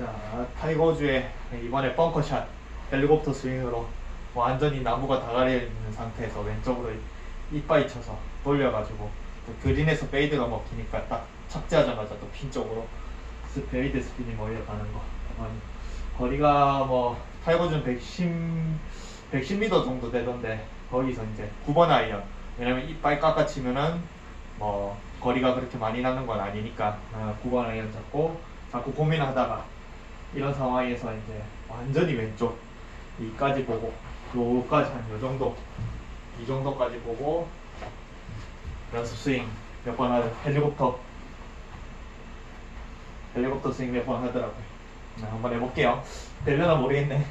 자, 타이거즈의 이번에 벙커샷 헬리콥터 스윙으로 완전히 나무가 다 가려 있는 상태에서 왼쪽으로 이빠이 쳐서 돌려가지고 또 그린에서 페이드가 먹히니까 딱 착지하자마자 또 핀 쪽으로 스페이드 스피니 몰려가는 거. 어, 거리가 뭐 타이거즈는 110 110m 정도 되던데 거기서 이제 9번 아이언. 왜냐면 이빨 깎아치면은 뭐 거리가 그렇게 많이 나는 건 아니니까 어, 9번 아이언 잡고 자꾸 고민하다가 이런 상황에서 이제 완전히 왼쪽 이까지 보고 요까지 한 요 정도 이 정도까지 보고 연습 스윙 몇 번 하는 헬리콥터. 헬리콥터 스윙 몇 번 하더라고요. 네, 한번 해볼게요. 되려나 모르겠네.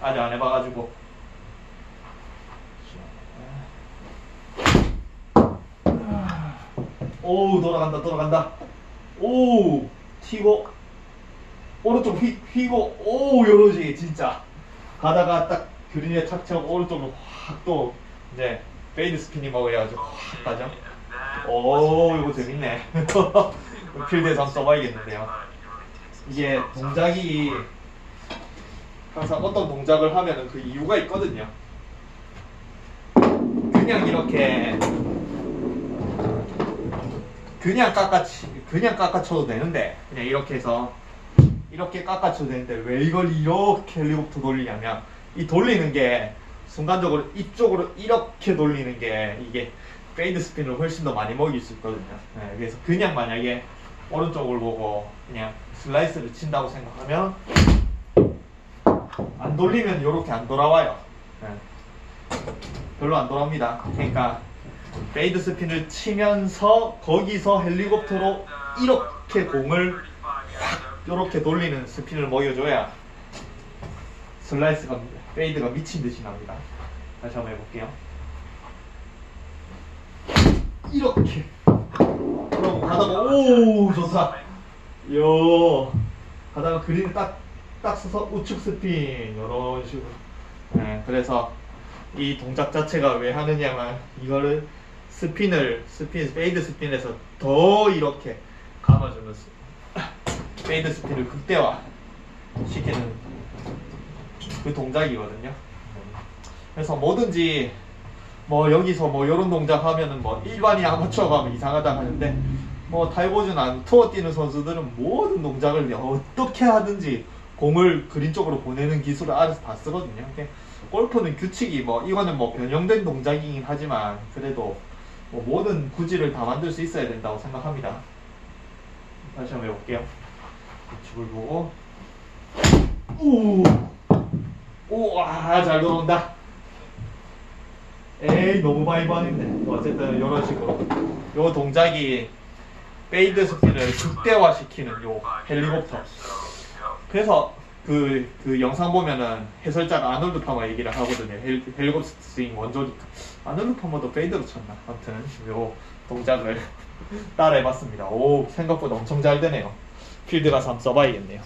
아직 안 해봐가지고. 오우 돌아간다 돌아간다. 오우 튀고 오른쪽 휘, 휘고 오 요러지 진짜. 가다가 딱 그린에 착착 오른쪽으로 확 또 이제 페이드 스피닝 먹어야가지고 확 가죠 오 이거 재밌네. 필드에서 한번 써봐야겠는데요. 이게 동작이 항상 어떤 동작을 하면은 그 이유가 있거든요. 그냥 이렇게 그냥 깎아치 그냥 깎아쳐도 되는데 그냥 이렇게 해서 이렇게 깎아쳐도 되는데 왜 이걸 이렇게 헬리콥터 돌리냐면 이 돌리는 게 순간적으로 이쪽으로 이렇게 돌리는 게 이게 페이드 스핀을 훨씬 더 많이 먹일 수 있거든요. 네, 그래서 그냥 만약에 오른쪽을 보고 그냥 슬라이스를 친다고 생각하면 안 돌리면 이렇게 안 돌아와요. 네. 별로 안 돌아옵니다. 그러니까 페이드 스핀을 치면서 거기서 헬리콥터로 이렇게 공을 확 이렇게 돌리는 스핀을 먹여줘야 슬라이스가 페이드가 미친 듯이 납니다. 다시 한번 해볼게요. 이렇게 그럼 가다가 오 좋다. 요 가다가 그린을 딱딱 서서 우측 스핀 이런 식으로. 네, 그래서 이 동작 자체가 왜 하느냐면 이거를 스핀을 스핀 페이드 스핀에서 더 이렇게 감아주는 스- 페이드 스핀을 극대화 시키는 그 동작이거든요. 그래서 뭐든지 뭐 여기서 뭐 이런 동작 하면은 뭐 일반인 아마추어가 하면 이상하다 하는데 뭐 타이거즈나 아니면 투어 뛰는 선수들은 모든 동작을 어떻게 하든지 공을 그린 쪽으로 보내는 기술을 알아서 다 쓰거든요. 골프는 규칙이 뭐 이거는 뭐 변형된 동작이긴 하지만 그래도 뭐 모든 구질을 다 만들 수 있어야 된다고 생각합니다. 다시 한번 해볼게요. 규칙을 보고 오, 오, 아, 잘 들어온다. 에이, 너무 많이 봤는데. 어쨌든 이런 식으로 요 동작이 페이드 스핀을 극대화시키는 요 헬리콥터. 그래서 그, 그 영상 보면은 해설자가 아놀드 파머 얘기를 하거든요. 헬, 헬리콥터 스윙 원조니까. 아놀드 파머도 페이드로 쳤나? 아무튼 요 동작을 따라 해봤습니다. 오, 생각보다 엄청 잘 되네요. 필드 가서 한번 써봐야겠네요.